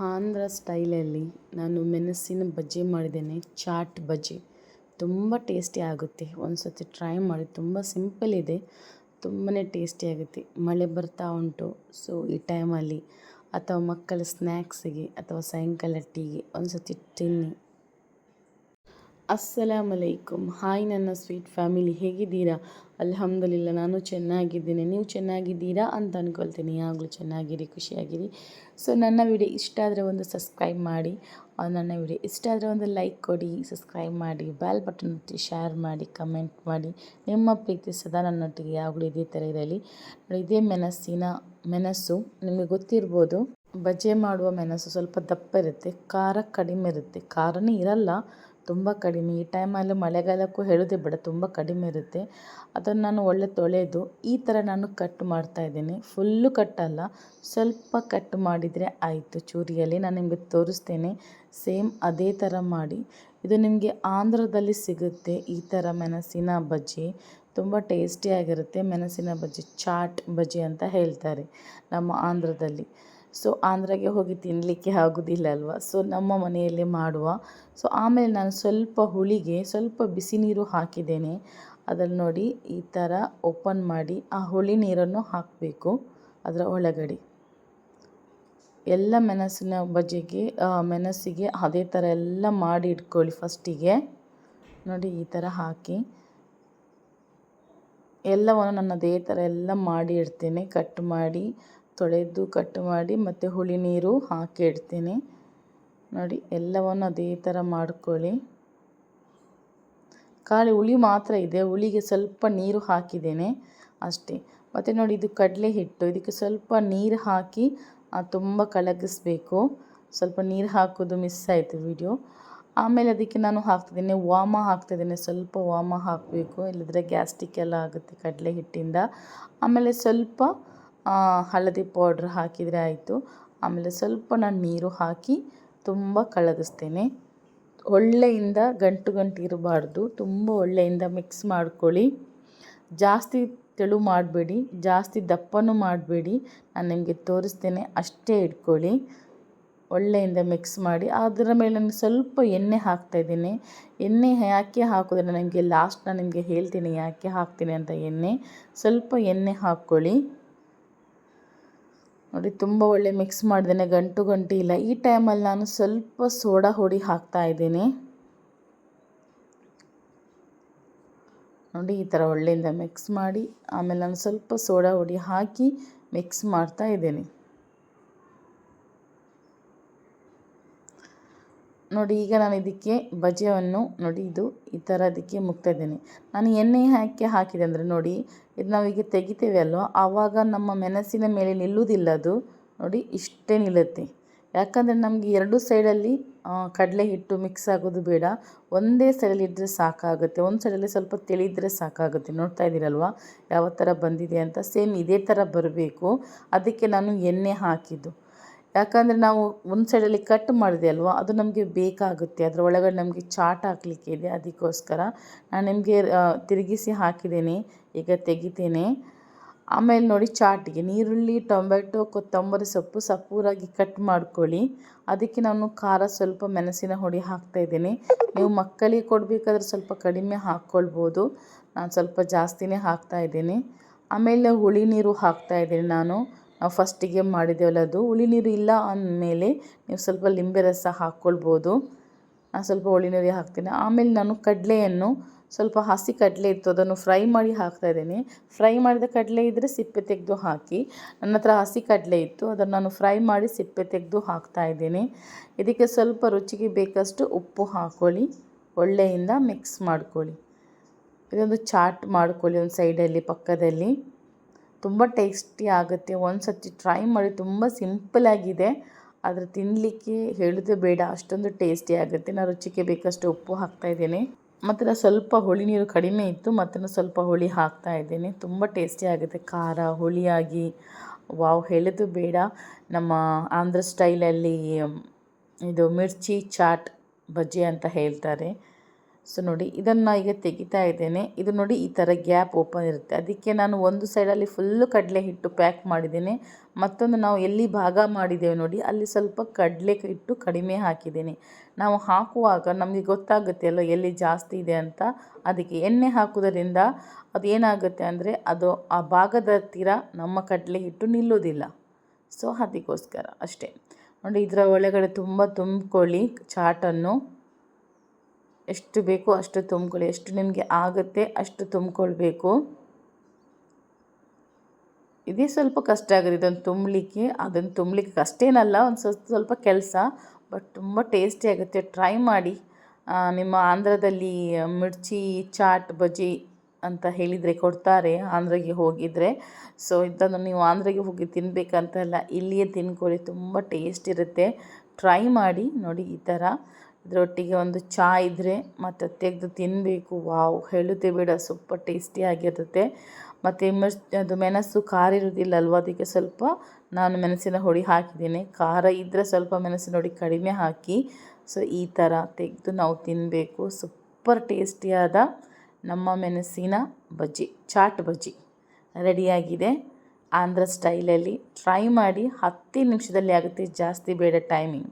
ಆಂಧ್ರ ಸ್ಟೈಲಲ್ಲಿ ನಾನು ಮೆಣಸಿನ ಬಜ್ಜಿ ಮಾಡಿದ್ದೇನೆ, ಚಾಟ್ ಬಜ್ಜಿ. ತುಂಬ ಟೇಸ್ಟಿ ಆಗುತ್ತೆ. ಒಂದು ಸರ್ತಿ ಟ್ರೈ ಮಾಡಿ. ತುಂಬ ಸಿಂಪಲ್ ಇದೆ. ತುಂಬಾ ಟೇಸ್ಟಿ ಆಗುತ್ತೆ. ಮಳೆ ಬರ್ತಾ ಉಂಟು. ಸೊ, ಈ ಟೈಮಲ್ಲಿ ಅಥವಾ ಮಕ್ಕಳ ಸ್ನ್ಯಾಕ್ಸಿಗೆ ಅಥವಾ ಸಾಯಂಕಾಲ ಟೀಗೆ ಒಂದು ಸರ್ತಿ ತಿನ್ನಿ. ಅಸ್ಸಲಾಮ್ ಅಲೈಕುಮ್ ಹಾಯ್ ನನ್ನ ಸ್ವೀಟ್ ಫ್ಯಾಮಿಲಿ, ಹೇಗಿದ್ದೀರಾ? ಅಲ್ಹಮ್ದುಲಿಲ್ಲ, ನಾನು ಚೆನ್ನಾಗಿದ್ದೀನಿ. ನೀವು ಚೆನ್ನಾಗಿದ್ದೀರಾ? ಅಂತ ಅಂದ್ಕೊಳ್ತೀನಿ ಯಾವಾಗಲೂ ಚೆನ್ನಾಗಿರಿ, ಖುಷಿಯಾಗಿರಿ. ಸೊ ನನ್ನ ವಿಡಿಯೋ ಇಷ್ಟ ಆದರೆ ಒಂದು ಸಬ್ಸ್ಕ್ರೈಬ್ ಮಾಡಿ. ನನ್ನ ವಿಡಿಯೋ ಇಷ್ಟ ಆದರೆ ಒಂದು ಲೈಕ್ ಕೊಡಿ, ಸಬ್ಸ್ಕ್ರೈಬ್ ಮಾಡಿ ಬ್ಯಾಲ್ ಬಟನ್ ಒತ್ತಿ ಶೇರ್ ಮಾಡಿ, ಕಮೆಂಟ್ ಮಾಡಿ. ನಿಮ್ಮ ಪ್ರೀತಿ ಸದಾ ನನ್ನೊಟ್ಟಿಗೆ ಯಾವಾಗಲೂ ಇದೇ ಥರ ಇರಲಿ. ಇದೇ ಮೆನಸ್ಸಿನ ಮೆನಸ್ಸು, ನಿಮಗೆ ಗೊತ್ತಿರ್ಬೋದು. ಬಜ್ಜೆ ಮಾಡುವ ಮೆಣಸು ಸ್ವಲ್ಪ ದಪ್ಪ ಇರುತ್ತೆ, ಖಾರ ಕಡಿಮೆ ಇರುತ್ತೆ. ಖಾರನೇ ಇರಲ್ಲ, ತುಂಬ ಕಡಿಮೆ. ಈ ಟೈಮಲ್ಲಿ ಮಳೆಗಾಲಕ್ಕೂ ಹೇಳೋದೇ ಬೇಡ, ತುಂಬ ಕಡಿಮೆ ಇರುತ್ತೆ. ಅದನ್ನು ನಾನು ಒಳ್ಳೆ ತೊಳೆದು ಈ ಥರ ನಾನು ಕಟ್ ಮಾಡ್ತಾಯಿದ್ದೀನಿ ಫುಲ್ಲು ಕಟ್ಟಲ್ಲ ಸ್ವಲ್ಪ ಕಟ್ ಮಾಡಿದರೆ ಆಯಿತು. ಚೂರಿಯಲ್ಲಿ ನಾನು ನಿಮಗೆ ತೋರಿಸ್ತೇನೆ. ಸೇಮ್ ಅದೇ ಥರ ಮಾಡಿ. ಇದು ನಿಮಗೆ ಆಂಧ್ರದಲ್ಲಿ ಸಿಗುತ್ತೆ ಈ ಥರ ಮೆಣಸಿನ ಬಜ್ಜಿ. ತುಂಬ ಟೇಸ್ಟಿಯಾಗಿರುತ್ತೆ ಮೆಣಸಿನ ಬಜ್ಜಿ, ಚಾಟ್ ಬಜ್ಜಿ ಅಂತ ಹೇಳ್ತಾರೆ ನಮ್ಮ ಆಂಧ್ರದಲ್ಲಿ. ಸೊ ಆಂಧ್ರಗೆ ಹೋಗಿ ತಿನ್ನಲಿಕ್ಕೆ ಆಗೋದಿಲ್ಲ ಅಲ್ವಾ ಸೊ ನಮ್ಮ ಮನೆಯಲ್ಲಿ ಮಾಡುವ. ಸೊ ಆಮೇಲೆ ನಾನು ಸ್ವಲ್ಪ ಹುಳಿಗೆ ಸ್ವಲ್ಪ ಬಿಸಿ ನೀರು ಹಾಕಿದ್ದೇನೆ. ಅದನ್ನು ನೋಡಿ ಈ ಥರ ಓಪನ್ ಮಾಡಿ ಆ ಹುಳಿ ನೀರನ್ನು ಹಾಕಬೇಕು ಅದರ ಒಳಗಡೆ. ಎಲ್ಲ ಮೆಣಸಿನ ಬಜೆಗೆ ಮೆಣಸಿಗೆ ಅದೇ ಥರ ಎಲ್ಲ ಮಾಡಿ ಇಟ್ಕೊಳ್ಳಿ ಫಸ್ಟಿಗೆ. ನೋಡಿ ಈ ಥರ ಹಾಕಿ. ಎಲ್ಲವನ್ನು ನಾನು ಅದೇ ಥರ ಎಲ್ಲ ಮಾಡಿ ಇಡ್ತೇನೆ. ಕಟ್ ಮಾಡಿ ತೊಳೆದು ಕಟ್ ಮಾಡಿ ಮತ್ತು ಹುಳಿ ನೀರು ಹಾಕಿ ಇಡ್ತೀನಿ. ನೋಡಿ, ಎಲ್ಲವನ್ನು ಅದೇ ಥರ ಮಾಡ್ಕೊಳ್ಳಿ. ಖಾಲಿ ಹುಳಿ ಮಾತ್ರ ಇದೆ. ಹುಳಿಗೆ ಸ್ವಲ್ಪ ನೀರು ಹಾಕಿದ್ದೇನೆ ಅಷ್ಟೇ. ಮತ್ತು ನೋಡಿ, ಇದು ಕಡಲೆ ಹಿಟ್ಟು. ಇದಕ್ಕೆ ಸ್ವಲ್ಪ ನೀರು ಹಾಕಿ ತುಂಬ ಕಳಗಿಸ್ಬೇಕು ಸ್ವಲ್ಪ ನೀರು ಹಾಕೋದು ಮಿಸ್ ಆಯಿತು ವಿಡಿಯೋ. ಆಮೇಲೆ ಅದಕ್ಕೆ ನಾನು ಹಾಕ್ತಿದ್ದೀನಿ ವಾಮ, ಹಾಕ್ತಿದ್ದೀನಿ. ಸ್ವಲ್ಪ ವಾಮ ಹಾಕಬೇಕು. ಇಲ್ಲದ್ರೆ ಗ್ಯಾಸ್ಟಿಕ್ ಎಲ್ಲ ಆಗುತ್ತೆ ಕಡಲೆ ಹಿಟ್ಟಿಂದ. ಆಮೇಲೆ ಸ್ವಲ್ಪ ಹಳದಿ ಪೌಡ್ರ್ ಹಾಕಿದರೆ ಆಯಿತು. ಆಮೇಲೆ ಸ್ವಲ್ಪ ನಾನು ನೀರು ಹಾಕಿ ತುಂಬ ಕಳಗಿಸ್ತೇನೆ. ಒಳ್ಳೆಯಿಂದ ಗಂಟು ಗಂಟು ಇರಬಾರ್ದು. ತುಂಬ ಒಳ್ಳೆಯಿಂದ ಮಿಕ್ಸ್ ಮಾಡ್ಕೊಳ್ಳಿ. ಜಾಸ್ತಿ ತೆಳು ಮಾಡಬೇಡಿ, ಜಾಸ್ತಿ ದಪ್ಪನೂ ಮಾಡಬೇಡಿ. ನಾನು ನಿಮಗೆ ತೋರಿಸ್ತೇನೆ, ಅಷ್ಟೇ ಇಟ್ಕೊಳ್ಳಿ. ಒಳ್ಳೆಯಿಂದ ಮಿಕ್ಸ್ ಮಾಡಿ, ಅದರ ಮೇಲೆ ನಾನು ಸ್ವಲ್ಪ ಎಣ್ಣೆ ಹಾಕ್ತಾಯಿದ್ದೀನಿ ಎಣ್ಣೆ ಯಾಕೆ ಹಾಕೋದ್ರೆ ನನಗೆ ಲಾಸ್ಟ್ ನಾನು ನಿಮಗೆ ಹೇಳ್ತೀನಿ ಯಾಕೆ ಹಾಕ್ತೀನಿ ಅಂತ ಎಣ್ಣೆ. ಸ್ವಲ್ಪ ಎಣ್ಣೆ ಹಾಕ್ಕೊಳ್ಳಿ. ನೋಡಿ, ತುಂಬ ಒಳ್ಳೆ ಮಿಕ್ಸ್ ಮಾಡಿದ್ದೇನೆ ಗಂಟು ಗಂಟು ಇಲ್ಲ. ಈ ಟೈಮಲ್ಲಿ ನಾನು ಸ್ವಲ್ಪ ಸೋಡಾ ಹೊಡಿ ಹಾಕ್ತಾ ಇದ್ದೀನಿ. ನೋಡಿ, ಈ ಥರ ಒಳ್ಳೆಯಿಂದ ಮಿಕ್ಸ್ ಮಾಡಿ, ಆಮೇಲೆ ನಾನು ಸ್ವಲ್ಪ ಸೋಡಾ ಹೊಡಿ ಹಾಕಿ ಮಿಕ್ಸ್ ಮಾಡ್ತಾ ಇದ್ದೀನಿ. ನೋಡಿ, ಈಗ ನಾನು ಇದಕ್ಕೆ ಬಜ್ಜಿಯನ್ನು ನೋಡಿ, ಇದು ಈ ಥರ ಅದಕ್ಕೆ ಮುಕ್ತಾ ಇದ್ದೀನಿ. ನಾನು ಎಣ್ಣೆ ಹಾಕಿ ಹಾಕಿದೆ ಅಂದರೆ ನೋಡಿ, ಇದು ನಾವೀಗ ತೆಗಿತೇವೆ ಅಲ್ವ? ಆವಾಗ ನಮ್ಮ ಮೆಣಸಿನ ಮೇಲೆ ನಿಲ್ಲುವುದಿಲ್ಲ ಅದು. ನೋಡಿ, ಇಷ್ಟೇ ನಿಲ್ಲುತ್ತೆ. ಯಾಕಂದರೆ ನಮಗೆ ಎರಡು ಸೈಡಲ್ಲಿ ಕಡಲೆ ಹಿಟ್ಟು ಮಿಕ್ಸ್ ಆಗೋದು ಬೇಡ. ಒಂದೇ ಸೈಡಲ್ಲಿ ಇದ್ದರೆ ಸಾಕಾಗುತ್ತೆ. ಒಂದು ಸೈಡಲ್ಲಿ ಸ್ವಲ್ಪ ತಿಳಿದ್ರೆ ಸಾಕಾಗುತ್ತೆ. ನೋಡ್ತಾ ಇದ್ದೀರಲ್ವ? ಯಾವ ಥರ ಬಂದಿದೆ ಅಂತ ಸೇಮ್ ಇದೇ ಥರ ಬರಬೇಕು. ಅದಕ್ಕೆ ನಾನು ಎಣ್ಣೆ ಹಾಕಿದ್ದು. ಯಾಕಂದರೆ ನಾವು ಒಂದು ಸೈಡಲ್ಲಿ ಕಟ್ ಮಾಡಿದೆ ಅಲ್ವಾ, ಅದು ನಮಗೆ ಬೇಕಾಗುತ್ತೆ. ಅದರ ಒಳಗಡೆ ನಮಗೆ ಚಾಟ್ ಹಾಕಲಿಕ್ಕೆ ಇದೆ ಅದಕ್ಕೋಸ್ಕರ. ನಾನು ನಿಮಗೆ ತಿರುಗಿಸಿ ಹಾಕಿದ್ದೀನಿ, ಈಗ ತೆಗಿತೇನೆ. ಆಮೇಲೆ ನೋಡಿ ಚಾಟಿಗೆ, ನೀರುಳ್ಳಿ ಟೊಮೆಟೊ ಕೊತ್ತಂಬರಿ ಸೊಪ್ಪು ಸಪೂರಾಗಿ ಕಟ್ ಮಾಡ್ಕೊಳ್ಳಿ. ಅದಕ್ಕೆ ನಾನು ಖಾರ ಸ್ವಲ್ಪ ಮೆಣಸಿನ ಹುಡಿ ಹಾಕ್ತಾಯಿದ್ದೀನಿ ನೀವು ಮಕ್ಕಳಿಗೆ ಕೊಡಬೇಕಾದ್ರೆ ಸ್ವಲ್ಪ ಕಡಿಮೆ ಹಾಕ್ಕೊಳ್ಬೋದು. ನಾನು ಸ್ವಲ್ಪ ಜಾಸ್ತಿನೇ ಹಾಕ್ತಾಯಿದ್ದೀನಿ ಆಮೇಲೆ ಹುಳಿ ನೀರು ಹಾಕ್ತಾಯಿದ್ದೀನಿ ನಾನು. ನಾವು ಫಸ್ಟಿಗೆ ಮಾಡಿದ್ದೇವಲ್ಲ ಅದು. ಹುಳಿ ನೀರು ಇಲ್ಲ ಅಂದಮೇಲೆ ನೀವು ಸ್ವಲ್ಪ ಲಿಂಬೆ ರಸ ಹಾಕ್ಕೊಳ್ಬೋದು. ನಾನು ಸ್ವಲ್ಪ ಹುಳಿ ನೀರು ಹಾಕ್ತೀನಿ. ಆಮೇಲೆ ನಾನು ಕಡಲೆಯನ್ನು ಸ್ವಲ್ಪ ಹಸಿ ಕಡಲೆ ಇತ್ತು, ಅದನ್ನು ಫ್ರೈ ಮಾಡಿ ಹಾಕ್ತಾ ಇದ್ದೇನೆ. ಫ್ರೈ ಮಾಡಿದ ಕಡಲೆ ಇದ್ದರೆ ಸಿಪ್ಪೆ ತೆಗೆದು ಹಾಕಿ, ನನ್ನ ಹತ್ರ ಹಸಿ ಕಡಲೆ ಇತ್ತು, ಅದನ್ನು ನಾನು ಫ್ರೈ ಮಾಡಿ ಸಿಪ್ಪೆ ತೆಗೆದು ಹಾಕ್ತಾ ಇದ್ದೇನೆ. ಇದಕ್ಕೆ ಸ್ವಲ್ಪ ರುಚಿಗೆ ಬೇಕಷ್ಟು ಉಪ್ಪು ಹಾಕ್ಕೊಳ್ಳಿ ಒಳ್ಳೆಯಿಂದ ಮಿಕ್ಸ್ ಮಾಡ್ಕೊಳ್ಳಿ. ಇದೊಂದು ಚಾಟ್ ಮಾಡ್ಕೊಳ್ಳಿ ಒಂದು ಸೈಡಲ್ಲಿ ಪಕ್ಕದಲ್ಲಿ. ತುಂಬ ಟೇಸ್ಟಿ ಆಗುತ್ತೆ. ಒಂದು ಸರ್ತಿ ಟ್ರೈ ಮಾಡಿ ತುಂಬ ಸಿಂಪಲಾಗಿದೆ ಆದರೆ ತಿನ್ನಲಿಕ್ಕೆ ಹೇಳೋದು ಬೇಡ. ಅಷ್ಟೊಂದು ಟೇಸ್ಟಿ ಆಗುತ್ತೆ. ನಾನು ರುಚಿಗೆ ಬೇಕಷ್ಟು ಉಪ್ಪು ಹಾಕ್ತಾಯಿದ್ದೀನಿ ಮತ್ತು ನಾನು ಸ್ವಲ್ಪ ಹುಳಿ ನೀರು ಕಡಿಮೆ ಇತ್ತು, ಮತ್ತು ನಾನು ಸ್ವಲ್ಪ ಹುಳಿ ಹಾಕ್ತಾ ಇದ್ದೀನಿ. ತುಂಬ ಟೇಸ್ಟಿ ಆಗುತ್ತೆ. ಖಾರ, ಹುಳಿಯಾಗಿ. ವಾವ್, ಹೇಳೋದು ಬೇಡ. ನಮ್ಮ ಆಂಧ್ರ ಸ್ಟೈಲಲ್ಲಿ ಇದು ಮಿರ್ಚಿ ಚಾಟ್ ಬಜ್ಜಿ ಅಂತ ಹೇಳ್ತಾರೆ. ಸೊ ನೋಡಿ, ಇದನ್ನು ಈಗ ತೆಗಿತಾ ಇದ್ದೇನೆ. ಇದು ನೋಡಿ ಈ ಥರ ಗ್ಯಾಪ್ ಓಪನ್ ಇರುತ್ತೆ. ಅದಕ್ಕೆ ನಾನು ಒಂದು ಸೈಡಲ್ಲಿ ಫುಲ್ಲು ಕಡಲೆ ಹಿಟ್ಟು ಪ್ಯಾಕ್ ಮಾಡಿದ್ದೀನಿ. ಮತ್ತೊಂದು ನಾವು ಎಲ್ಲಿ ಭಾಗ ಮಾಡಿದ್ದೇವೆ ನೋಡಿ, ಅಲ್ಲಿ ಸ್ವಲ್ಪ ಕಡಲೆ ಹಿಟ್ಟು ಕಡಿಮೆ ಹಾಕಿದ್ದೀನಿ. ನಾವು ಹಾಕುವಾಗ ನಮಗೆ ಗೊತ್ತಾಗುತ್ತೆ, ಅಲ್ಲ, ಎಲ್ಲಿ ಜಾಸ್ತಿ ಇದೆ ಅಂತ. ಅದಕ್ಕೆ ಎಣ್ಣೆ ಹಾಕೋದರಿಂದ ಅದು ಏನಾಗುತ್ತೆ ಅಂದರೆ, ಅದು ಆ ಭಾಗದ ಹತ್ತಿರ ನಮ್ಮ ಕಡಲೆ ಹಿಟ್ಟು ನಿಲ್ಲೋದಿಲ್ಲ ಸೊ ಅದಕ್ಕೋಸ್ಕರ ಅಷ್ಟೇ. ನೋಡಿ, ಇದರ ಒಳಗಡೆ ತುಂಬ ತುಂಬಿಕೊಳ್ಳಿ ಚಾಟನ್ನು. ಎಷ್ಟು ಬೇಕೋ ಅಷ್ಟು ತುಂಬ್ಕೊಳ್ಳಿ. ಎಷ್ಟು ನಿಮಗೆ ಆಗುತ್ತೆ ಅಷ್ಟು ತುಂಬಿಕೊಳ್ಬೇಕು. ಇದೇ ಸ್ವಲ್ಪ ಕಷ್ಟ ಆಗಿದೆ ಇದನ್ನು ತುಂಬಲಿಕ್ಕೆ. ಅದನ್ನು ತುಂಬಲಿಕ್ಕೆ ಕಷ್ಟೇನಲ್ಲ, ಒಂದು ಸ್ವಲ್ಪ ಸ್ವಲ್ಪ ಕೆಲಸ, ಬಟ್ ತುಂಬ ಟೇಸ್ಟಿ ಆಗುತ್ತೆ. ಟ್ರೈ ಮಾಡಿ. ನಿಮ್ಮ ಆಂಧ್ರದಲ್ಲಿ ಮಿರ್ಚಿ, ಚಾಟ್, ಬಜ್ಜಿ ಅಂತ ಹೇಳಿದರೆ ಕೊಡ್ತಾರೆ ಆಂಧ್ರಗೆ ಹೋಗಿದ್ದರೆ ಸೊ ಇದನ್ನು ನೀವು ಆಂಧ್ರಗೆ ಹೋಗಿ ತಿನ್ನಬೇಕಂತಲ್ಲ ಇಲ್ಲಿಯೇ ತಿನ್ಕೊಳ್ಳಿ. ತುಂಬ ಟೇಸ್ಟ್ ಇರುತ್ತೆ. ಟ್ರೈ ಮಾಡಿ ನೋಡಿ ಈ ಥರ. ಇದರೊಟ್ಟಿಗೆ ಒಂದು ಚಹಾ ಇದ್ದರೆ ಮತ್ತು ತೆಗೆದು ತಿನ್ನಬೇಕು ವಾವ್, ಹೇಳುತ್ತೆ ಬೇಡ, ಸೂಪರ್ ಟೇಸ್ಟಿಯಾಗಿರುತ್ತೆ ಮತ್ತು ಮಿರ್ಚ್ ಅದು ಮೆಣಸು ಖಾರ ಇರೋದಿಲ್ಲ ಅಲ್ವಾ ಅದಕ್ಕೆ ಸ್ವಲ್ಪ ನಾನು ಮೆಣಸಿನ ಹುಡಿ ಹಾಕಿದ್ದೀನಿ. ಖಾರ ಇದ್ದರೆ ಸ್ವಲ್ಪ ಮೆಣಸಿನ ಹುಡಿ ಕಡಿಮೆ ಹಾಕಿ, ಸೊ ಈ ಥರ ತೆಗೆದು ನಾವು ತಿನ್ನಬೇಕು ಸೂಪರ್ ಟೇಸ್ಟಿಯಾದ ನಮ್ಮ ಮೆಣಸಿನ ಬಜ್ಜಿ, ಚಾಟ್ ಬಜ್ಜಿ ರೆಡಿಯಾಗಿದೆ. ಆಂಧ್ರ ಸ್ಟೈಲಲ್ಲಿ. ಟ್ರೈ ಮಾಡಿ, ಹತ್ತು ನಿಮಿಷದಲ್ಲಿ ಆಗುತ್ತೆ, ಜಾಸ್ತಿ ಬೇಡ ಟೈಮಿಂಗ್